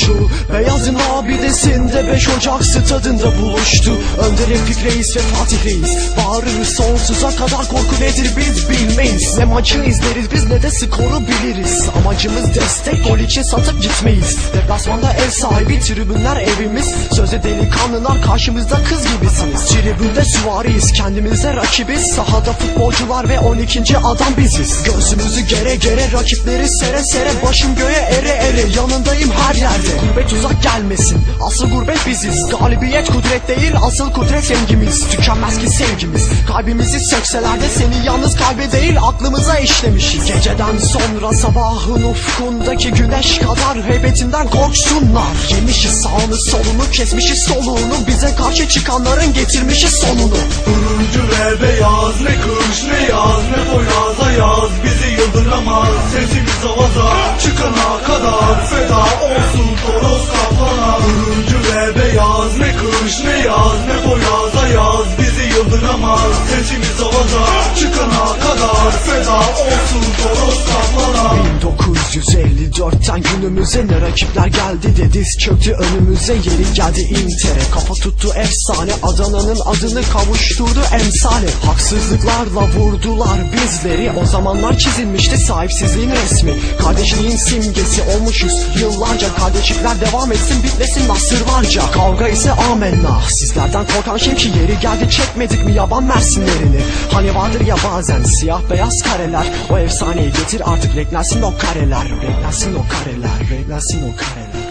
true Mersin'de 5 Ocak stadında buluştu. Önder Refik Reis ve Fatih Reis. Bağırırız sonsuza kadar korku nedir biz bilmeyiz. Ne maçı izleriz biz ne de skoru biliriz. Amacımız destek gol için satıp gitmeyiz. Deplasmanda ev sahibi tribünler evimiz. Sözde delikanlılar karşımızda kız gibisiniz. Tribünde süvariyiz kendimize rakibiz. Sahada futbolcular ve 12. adam biziz. Göğsümüzü gere gere rakipleri sere sere Başım göğe ere ere. Yanındayım her yerde Gurbet uzak gelmesin. Asıl gurbet biziz. Galibiyet kudret değil asıl kudret rengimiz Tükenmez ki sevgimiz. Kalbimizi sökseler de seni yalnız kalbe değil aklımıza işlemişiz. Geceden sonra sabahın ufkundaki güneş kadar heybetinden korksunlar. Yemişiz sağını solunu kesmişiz soluğunu. Bize karşı çıkanların getirmişiz sonunu. Turuncu ve beyaz ne kış ne yaz ne boyaza yaz. Bizi yıldıramaz sesimiz avaza Çıkana kadar feda olsun. toros Kaldıramaz setimiz havada Çıkana kadar feda olsun Toros tablana 1954 sen günümüze ne rakipler geldi de diz çöktü önümüze. Yeri geldi intere Kafa tuttu efsane. Adana'nın adını kavuşturdu emsale. Haksızlıklarla vurdular bizleri. O zamanlar çizilmişti sahipsizliğin resmi. Kardeşliğin simgesi olmuşuz yıllarca. Kardeşlikler devam etsin bitmesin nasırlarca Kavga ise amenna. Sizlerden korkan şey ki yeri geldi çekmedik mi yaban mersinlerini? Hani vardır ya bazen siyah beyaz kareler. O efsaneyi getir artık renklensin o kareler. Renklensin o kareler. Renklensin o kareler